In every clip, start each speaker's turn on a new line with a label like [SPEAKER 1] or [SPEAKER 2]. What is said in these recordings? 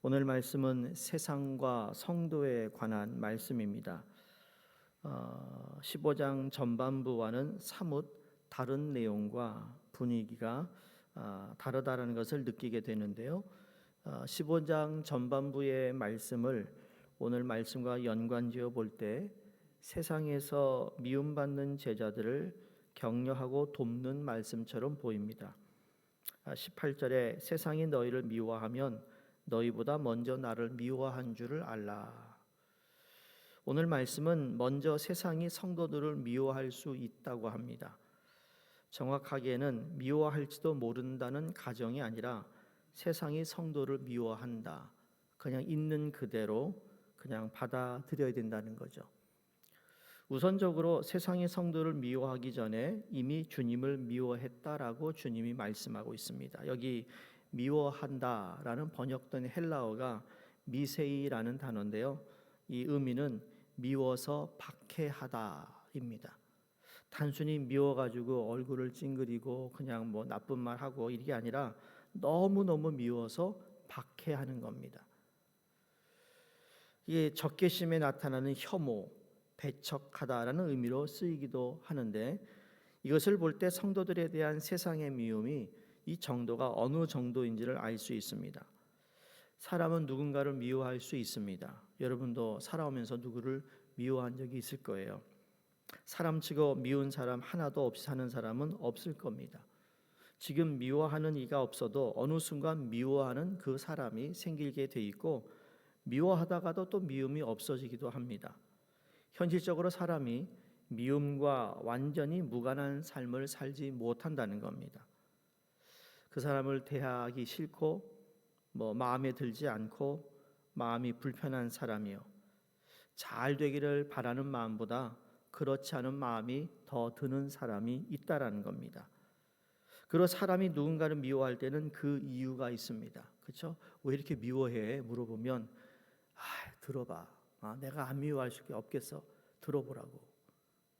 [SPEAKER 1] 오늘 말씀은 세상과 성도에 관한 말씀입니다. 어, 15장 전반부와는 사뭇 다른 내용과 분위기가 아, 다르다는 것을 느끼게 되는데요. 어, 15장 전반부의 말씀을 오늘 말씀과 연관지어 볼 때 세상에서 미움받는 제자들을 격려하고 돕는 말씀처럼 보입니다. 18절에 세상이 너희를 미워하면 너희보다 먼저 나를 미워한 줄을 알라. 오늘 말씀은 먼저 세상이 성도들을 미워할 수 있다고 합니다. 정확하게는 미워할지도 모른다는 가정이 아니라 세상이 성도를 미워한다. 그냥 있는 그대로 그냥 받아들여야 된다는 거죠. 우선적으로 세상이 성도를 미워하기 전에 이미 주님을 미워했다라고 주님이 말씀하고 있습니다. 여기 미워한다라는 번역된 헬라어가 미세이라는 단어인데요. 이 의미는 미워서 박해하다입니다. 단순히 미워가지고 얼굴을 찡그리고 그냥 뭐 나쁜 말 하고 이게 아니라 너무 너무 미워서 박해하는 겁니다. 이게 적개심에 나타나는 혐오, 배척하다라는 의미로 쓰이기도 하는데 이것을 볼 때 성도들에 대한 세상의 미움이 이 정도가 어느 정도인지를 알 수 있습니다. 사람은 누군가를 미워할 수 있습니다. 여러분도 살아오면서 누구를 미워한 적이 있을 거예요. 사람 치고 미운 사람 하나도 없이 사는 사람은 없을 겁니다. 지금 미워하는 이가 없어도 어느 순간 미워하는 그 사람이 생기게 돼 있고 미워하다가도 또 미움이 없어지기도 합니다. 현실적으로 사람이 미움과 완전히 무관한 삶을 살지 못한다는 겁니다. 그 사람을 대하기 싫고 뭐 마음에 들지 않고 마음이 불편한 사람이요. 잘 되기를 바라는 마음보다 그렇지 않은 마음이 더 드는 사람이 있다라는 겁니다. 그리고 사람이 누군가를 미워할 때는 그 이유가 있습니다. 그렇죠? 왜 이렇게 미워해? 물어보면 아, 들어봐. 아, 내가 안 미워할 수 없겠어. 들어보라고.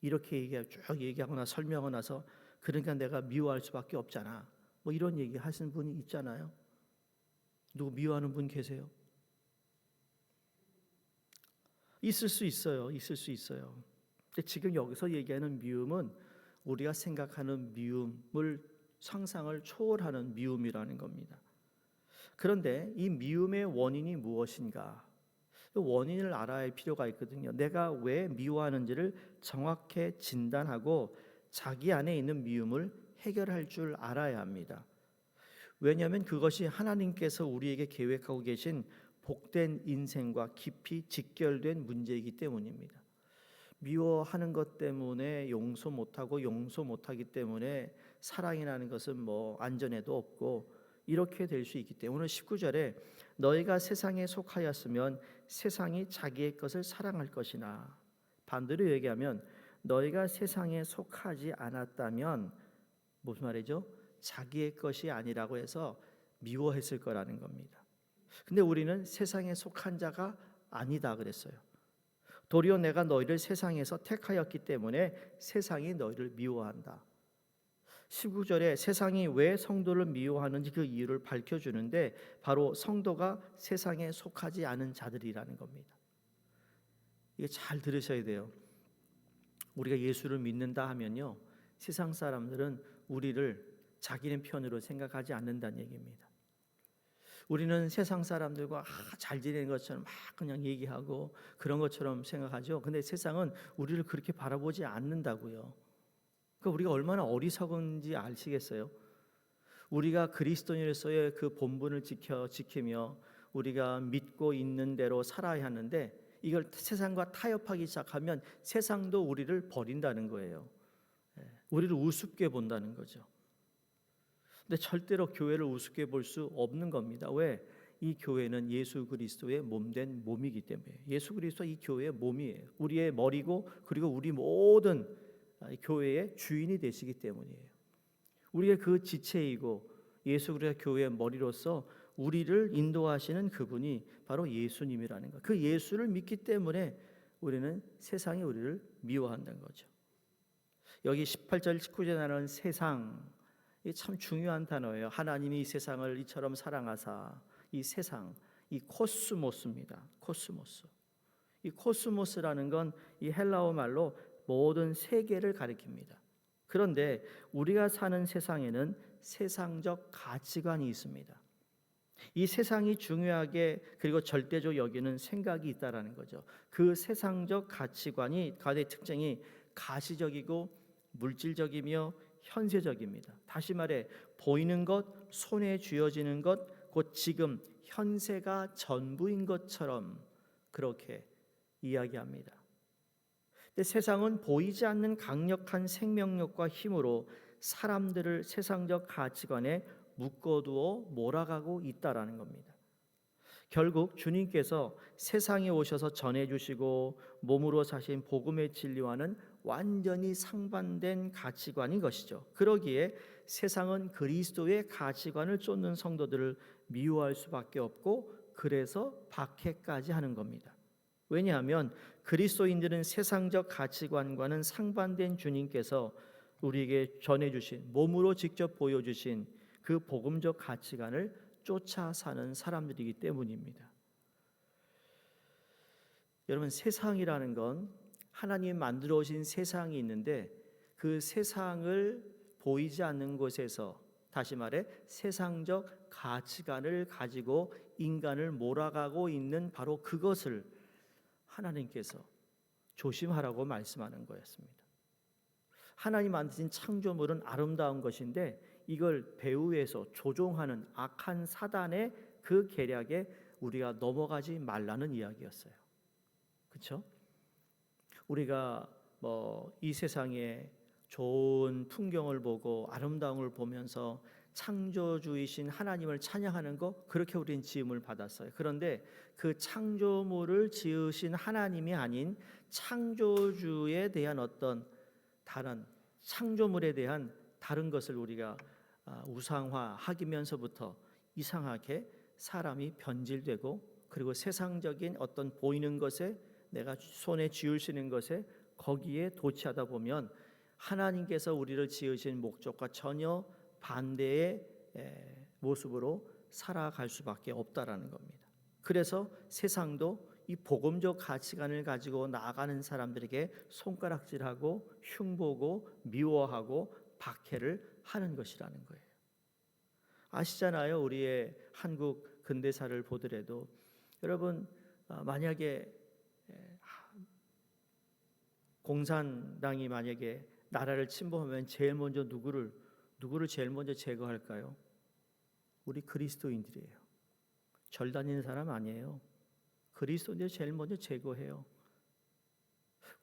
[SPEAKER 1] 이렇게 얘기하고 쭉 얘기하거나 설명하고 나서 그러니까 내가 미워할 수밖에 없잖아. 뭐 이런 얘기 하시는 분이 있잖아요. 누구 미워하는 분 계세요? 있을 수 있어요. 있을 수 있어요. 근데 지금 여기서 얘기하는 미움은 우리가 생각하는 미움을 상상을 초월하는 미움이라는 겁니다. 그런데 이 미움의 원인이 무엇인가? 그 원인을 알아야 할 필요가 있거든요. 내가 왜 미워하는지를 정확히 진단하고 자기 안에 있는 미움을 해결할 줄 알아야 합니다. 왜냐하면 그것이 하나님께서 우리에게 계획하고 계신 복된 인생과 깊이 직결된 문제이기 때문입니다. 미워하는 것 때문에 용서 못하고 용서 못하기 때문에 사랑이라는 것은 뭐 안전에도 없고 이렇게 될 수 있기 때문에 오늘 19절에 너희가 세상에 속하였으면 세상이 자기의 것을 사랑할 것이나 반대로 얘기하면 너희가 세상에 속하지 않았다면 무슨 말이죠? 자기의 것이 아니라고 해서 미워했을 거라는 겁니다. 근데 우리는 세상에 속한 자가 아니다 그랬어요. 도리어 내가 너희를 세상에서 택하였기 때문에 세상이 너희를 미워한다. 19절에 세상이 왜 성도를 미워하는지 그 이유를 밝혀 주는데 바로 성도가 세상에 속하지 않은 자들이라는 겁니다. 이게 잘 들으셔야 돼요. 우리가 예수를 믿는다 하면요. 세상 사람들은 우리를 자기네 편으로 생각하지 않는다는 얘기입니다. 우리는 세상 사람들과 아, 잘 지내는 것처럼 막 그냥 얘기하고 그런 것처럼 생각하죠. 근데 세상은 우리를 그렇게 바라보지 않는다고요. 그러니까 우리가 얼마나 어리석은지 아시겠어요? 우리가 그리스도인으로서의 그 본분을 지켜 지키며 우리가 믿고 있는 대로 살아야 하는데 이걸 세상과 타협하기 시작하면 세상도 우리를 버린다는 거예요. 예, 우리를 우습게 본다는 거죠. 근데 절대로 교회를 우습게 볼 수 없는 겁니다. 왜? 이 교회는 예수 그리스도의 몸된 몸이기 때문에 예수 그리스도 이 교회의 몸이에요. 우리의 머리고 그리고 우리 모든 교회의 주인이 되시기 때문이에요. 우리의 그 지체이고 예수 그리스도 교회의 머리로서 우리를 인도하시는 그분이 바로 예수님이라는 것. 그 예수를 믿기 때문에 우리는 세상이 우리를 미워한다는 거죠. 여기 18절 19절에 나오는 세상 이 참 중요한 단어예요. 하나님이 이 세상을 이처럼 사랑하사 이 세상 이 코스모스입니다. 코스모스. 이 코스모스라는 건 이 헬라어 말로 모든 세계를 가리킵니다. 그런데 우리가 사는 세상에는 세상적 가치관이 있습니다. 이 세상이 중요하게 그리고 절대적 여기는 생각이 있다라는 거죠. 그 세상적 가치관이 가의 특징이 가시적이고 물질적이며 현세적입니다. 다시 말해 보이는 것, 손에 쥐어지는 것, 곧 지금 현세가 전부인 것처럼 그렇게 이야기합니다. 근데 세상은 보이지 않는 강력한 생명력과 힘으로 사람들을 세상적 가치관에 묶어두어 몰아가고 있다라는 겁니다. 결국 주님께서 세상에 오셔서 전해 주시고 몸으로 사신 복음의 진리와는 완전히 상반된 가치관인 것이죠. 그러기에 세상은 그리스도의 가치관을 쫓는 성도들을 미워할 수밖에 없고 그래서 박해까지 하는 겁니다. 왜냐하면 그리스도인들은 세상적 가치관과는 상반된 주님께서 우리에게 전해 주신 몸으로 직접 보여 주신 그 복음적 가치관을 쫓아 사는 사람들이기 때문입니다. 여러분 세상이라는 건 하나님 만들어 오신 세상이 있는데 그 세상을 보이지 않는 곳에서 다시 말해 세상적 가치관을 가지고 인간을 몰아가고 있는 바로 그것을 하나님께서 조심하라고 말씀하는 거였습니다. 하나님 만드신 창조물은 아름다운 것인데 이걸 배후에서 조종하는 악한 사단의 그 계략에 우리가 넘어가지 말라는 이야기였어요. 그렇죠? 우리가 뭐 이 세상에 좋은 풍경을 보고 아름다움을 보면서 창조주이신 하나님을 찬양하는 거 그렇게 우리는 지음을 받았어요. 그런데 그 창조물을 지으신 하나님이 아닌 창조주에 대한 어떤 다른 창조물에 대한 다른 것을 우리가 아, 우상화하기면서부터 이상하게 사람이 변질되고 그리고 세상적인 어떤 보이는 것에 내가 손에 쥐을 수 있는 것에 거기에 도취하다 보면 하나님께서 우리를 지으신 목적과 전혀 반대의 모습으로 살아갈 수밖에 없다라는 겁니다. 그래서 세상도 이 복음적 가치관을 가지고 나아가는 사람들에게 손가락질하고 흉보고 미워하고 박해를 하는 것이라는 거예요. 아시잖아요. 우리의 한국 근대사를 보더라도 여러분 아, 만약에 공산당이 만약에 나라를 침범하면 제일 먼저 누구를 누구를 제일 먼저 제거할까요? 우리 그리스도인들이에요. 절 다니는 사람 아니에요. 그리스도인들 제일 먼저 제거해요.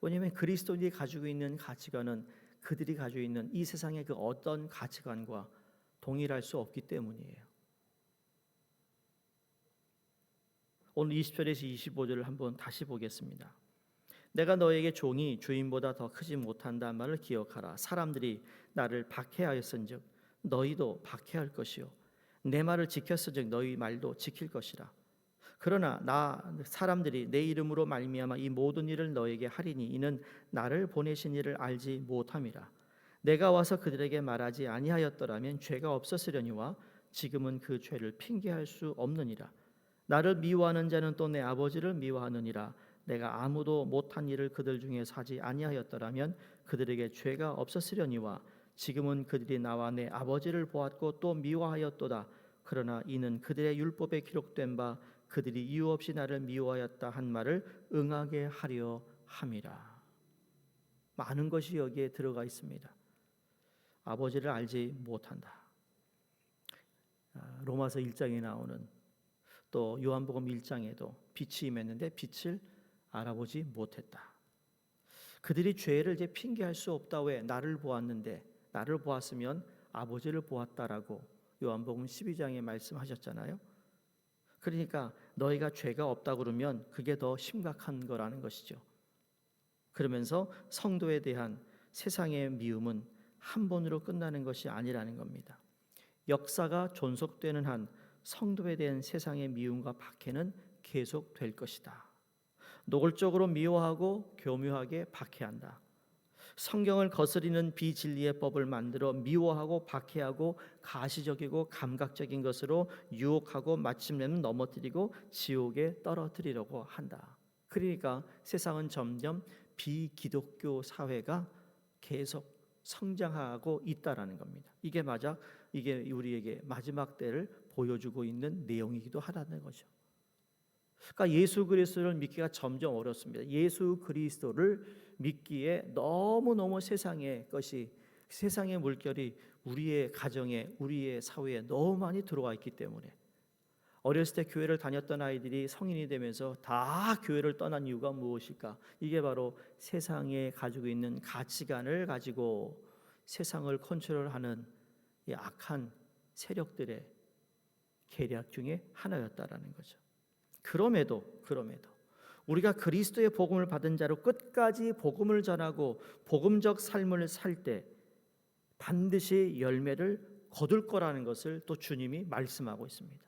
[SPEAKER 1] 왜냐하면 그리스도인이 가지고 있는 가치관은 그들이 가지고 있는 이 세상의 그 어떤 가치관과 동일할 수 없기 때문이에요. 오늘 20절에서 25절을 한번 다시 보겠습니다. 내가 너에게 종이 주인보다 더 크지 못한다는 말을 기억하라. 사람들이 나를 박해하였은즉 너희도 박해할 것이요 내 말을 지켰은즉 너희 말도 지킬 것이라. 그러나 나 사람들이 내 이름으로 말미암아 이 모든 일을 너에게 하리니 이는 나를 보내신 이를 알지 못함이라. 내가 와서 그들에게 말하지 아니하였더라면 죄가 없었으려니와 지금은 그 죄를 핑계할 수 없느니라. 나를 미워하는 자는 또 내 아버지를 미워하느니라. 내가 아무도 못한 일을 그들 중에 사지 아니하였더라면 그들에게 죄가 없었으려니와 지금은 그들이 나와 내 아버지를 보았고 또 미워하였도다. 그러나 이는 그들의 율법에 기록된 바 그들이 이유 없이 나를 미워하였다 한 말을 응하게 하려 함이라. 많은 것이 여기에 들어가 있습니다. 아버지를 알지 못한다. 아, 로마서 1장에 나오는 또 요한복음 1장에도 빛이 임했는데 빛을 알아보지 못했다. 그들이 죄를 이제 핑계할 수 없다 왜 나를 보았는데 나를 보았으면 아버지를 보았다라고 요한복음 12장에 말씀하셨잖아요. 그러니까 너희가 죄가 없다 그러면 그게 더 심각한 거라는 것이죠. 그러면서 성도에 대한 세상의 미움은 한 번으로 끝나는 것이 아니라는 겁니다. 역사가 존속되는 한 성도에 대한 세상의 미움과 박해는 계속될 것이다. 노골적으로 미워하고 교묘하게 박해한다. 성경을 거스리는 비진리의 법을 만들어 미워하고 박해하고 가시적이고 감각적인 것으로 유혹하고 마침내는 넘어뜨리고 지옥에 떨어뜨리려고 한다. 그러니까 세상은 점점 비기독교 사회가 계속 성장하고 있다라는 겁니다. 이게 맞아 이게 우리에게 마지막 때를 보여주고 있는 내용이기도 하다는 거죠. 그러니까 예수 그리스도를 믿기가 점점 어렵습니다. 예수 그리스도를 믿기에 너무 너무 세상의 것이 세상의 물결이 우리의 가정에 우리의 사회에 너무 많이 들어와 있기 때문에 어렸을 때 교회를 다녔던 아이들이 성인이 되면서 다 교회를 떠난 이유가 무엇일까? 이게 바로 세상에 가지고 있는 가치관을 가지고 세상을 컨트롤하는 이 악한 세력들의 계략 중에 하나였다라는 거죠. 그럼에도 그럼에도 우리가 그리스도의 복음을 받은 자로 끝까지 복음을 전하고 복음적 삶을 살 때 반드시 열매를 거둘 거라는 것을 또 주님이 말씀하고 있습니다.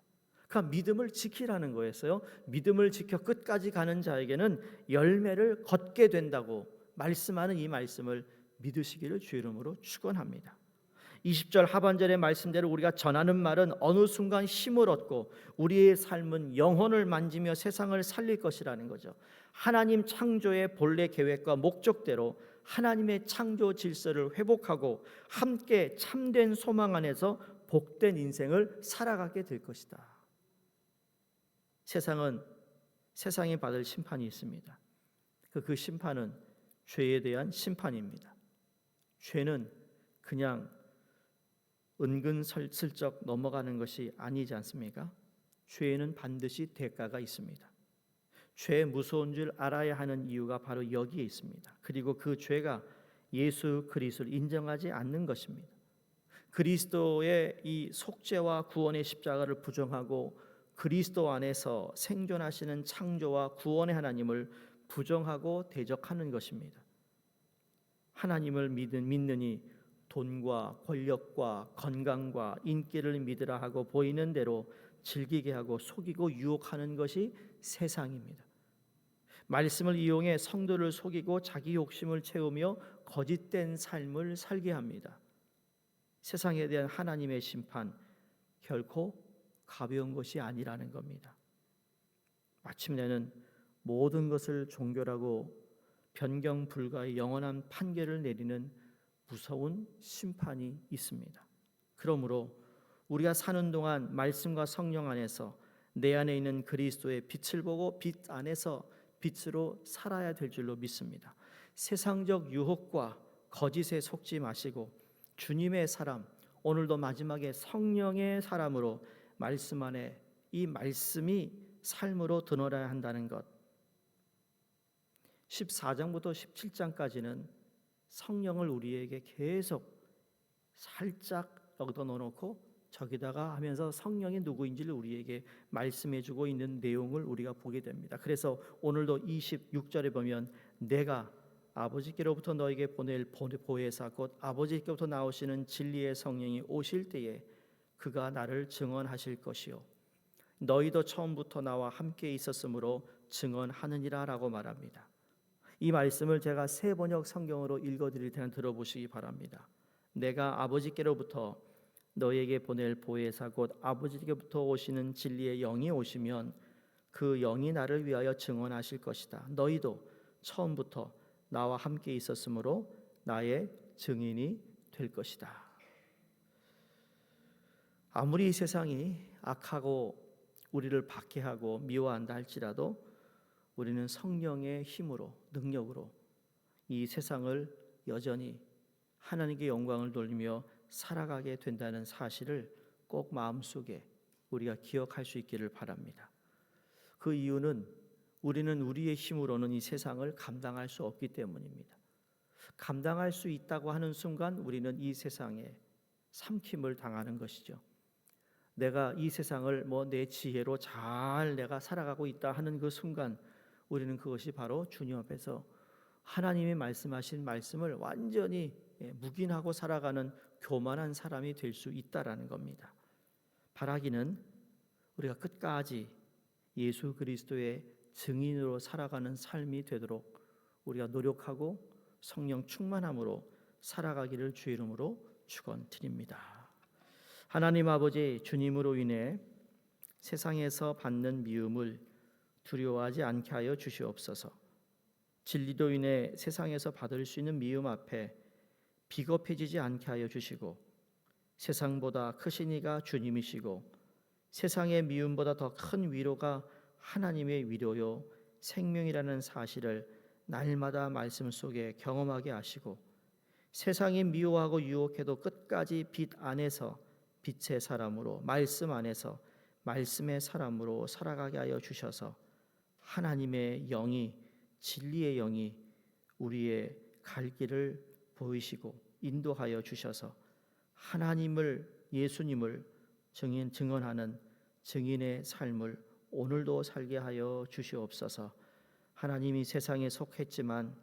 [SPEAKER 1] 그러니까 믿음을 지키라는 거였어요. 믿음을 지켜 끝까지 가는 자에게는 열매를 걷게 된다고 말씀하는 이 말씀을 믿으시기를 주 이름으로 축원합니다. 20절 하반절의 말씀대로 우리가 전하는 말은 어느 순간 힘을 얻고 우리의 삶은 영혼을 만지며 세상을 살릴 것이라는 거죠. 하나님 창조의 본래 계획과 목적대로 하나님의 창조 질서를 회복하고 함께 참된 소망 안에서 복된 인생을 살아가게 될 것이다. 세상은 세상이 받을 심판이 있습니다. 그, 그 심판은 죄에 대한 심판입니다. 죄는 그냥 은근슬쩍 넘어가는 것이 아니지 않습니까? 죄에는 반드시 대가가 있습니다. 죄 무서운 줄 알아야 하는 이유가 바로 여기에 있습니다. 그리고 그 죄가 예수 그리스도를 인정하지 않는 것입니다. 그리스도의 이 속죄와 구원의 십자가를 부정하고 그리스도 안에서 생존하시는 창조와 구원의 하나님을 부정하고 대적하는 것입니다. 하나님을 믿는 믿느니 돈과 권력과 건강과 인기를 믿으라 하고 보이는 대로 즐기게 하고 속이고 유혹하는 것이 세상입니다. 말씀을 이용해 성도를 속이고 자기 욕심을 채우며 거짓된 삶을 살게 합니다. 세상에 대한 하나님의 심판 결코 가벼운 것이 아니라는 겁니다. 마침내는 모든 것을 종결하고 변경 불가의 영원한 판결을 내리는 무서운 심판이 있습니다. 그러므로 우리가 사는 동안 말씀과 성령 안에서 내 안에 있는 그리스도의 빛을 보고 빛 안에서 빛으로 살아야 될 줄로 믿습니다. 세상적 유혹과 거짓에 속지 마시고 주님의 사람 오늘도 마지막에 성령의 사람으로 말씀 안에 이 말씀이 삶으로 드러나야 한다는 것. 14장부터 17장까지는 성령을 우리에게 계속 살짝 넣어놓고 저기다가 하면서 성령이 누구인지를 우리에게 말씀해 주고 있는 내용을 우리가 보게 됩니다. 그래서 오늘도 26절에 보면 내가 아버지께로부터 너에게 보낼 보혜사 곧 아버지께로부터 나오시는 진리의 성령이 오실 때에 그가 나를 증언하실 것이요 너희도 처음부터 나와 함께 있었으므로 증언하느니라라고 말합니다. 이 말씀을 제가 세 번역 성경으로 읽어 드릴 테니 들어보시기 바랍니다. 내가 아버지께로부터 너에게 보낼 보혜사 곧 아버지께부터 오시는 진리의 영이 오시면 그 영이 나를 위하여 증언하실 것이다. 너희도 처음부터 나와 함께 있었으므로 나의 증인이 될 것이다. 아무리 세상이 악하고 우리를 박해하고 미워한다 할지라도 우리는 성령의 힘으로 능력으로 이 세상을 여전히 하나님께 영광을 돌리며 살아가게 된다는 사실을 꼭 마음속에 우리가 기억할 수 있기를 바랍니다. 그 이유는 우리는 우리의 힘으로는 이 세상을 감당할 수 없기 때문입니다. 감당할 수 있다고 하는 순간 우리는 이 세상에 삼킴을 당하는 것이죠. 내가 이 세상을 뭐 내 지혜로 잘 내가 살아가고 있다 하는 그 순간 우리는 그것이 바로 주님 앞에서 하나님이 말씀하신 말씀을 완전히 예, 묵인하고 살아가는 교만한 사람이 될 수 있다라는 겁니다. 바라기는 우리가 끝까지 예수 그리스도의 증인으로 살아가는 삶이 되도록 우리가 노력하고 성령 충만함으로 살아가기를 주의 이름으로 축원드립니다. 하나님 아버지 주님으로 인해 세상에서 받는 미움을 두려워하지 않게 하여 주시옵소서. 진리로 인해 세상에서 받을 수 있는 미움 앞에 비겁해지지 않게 하여 주시고 세상보다 크신 이가 주님이시고 세상의 미움보다 더 큰 위로가 하나님의 위로요 생명이라는 사실을 날마다 말씀 속에 경험하게 하시고 세상이 미워하고 유혹해도 끝까지 빛 안에서 빛의 사람으로 말씀 안에서 말씀의 사람으로 살아가게 하여 주셔서 하나님의 영이 진리의 영이 우리의 갈 길을 보이시고 인도하여 주셔서 하나님을 예수님을 증인 증언하는 증인의 삶을 오늘도 살게 하여 주시옵소서. 하나님이 세상에 속했지만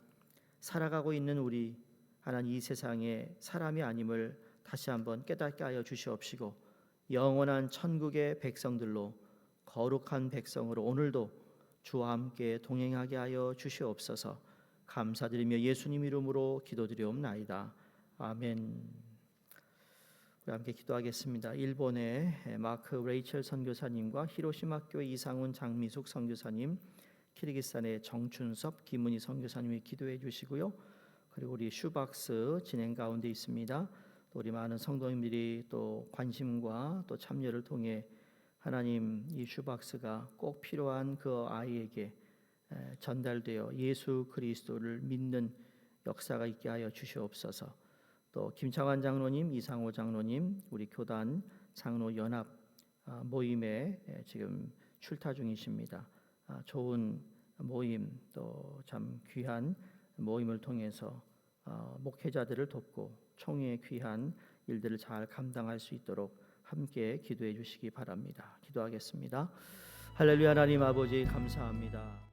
[SPEAKER 1] 살아가고 있는 우리 하나님 이 세상에 사람이 아님을 다시 한번 깨닫게 하여 주시옵시고 영원한 천국의 백성들로 거룩한 백성으로 오늘도 주와 함께 동행하게 하여 주시옵소서. 감사드리며 예수님 이름으로 기도드리옵나이다. 아멘. 함께 기도하겠습니다. 일본의 마크 레이첼 선교사님과 히로시마 교회 이상훈 장미숙 선교사님, 키르기스탄의 정춘섭 김은희 선교사님이 기도해 주시고요. 그리고 우리 슈박스 진행 가운데 있습니다. 또 우리 많은 성도님들이 또 관심과 또 참여를 통해 하나님 이 슈박스가 꼭 필요한 그 아이에게 에, 전달되어 예수 그리스도를 믿는 역사가 있게 하여 주시옵소서. 또 김창환 장로님, 이상호 장로님, 우리 교단 장로 연합 아, 모임에 에, 지금 출타 중이십니다. 아, 좋은 모임 또 참 귀한 모임을 통해서 어, 목회자들을 돕고 총회의 귀한 일들을 잘 감당할 수 있도록 함께 기도해 주시기 바랍니다. 기도하겠습니다. 할렐루야 하나님 아버지 감사합니다.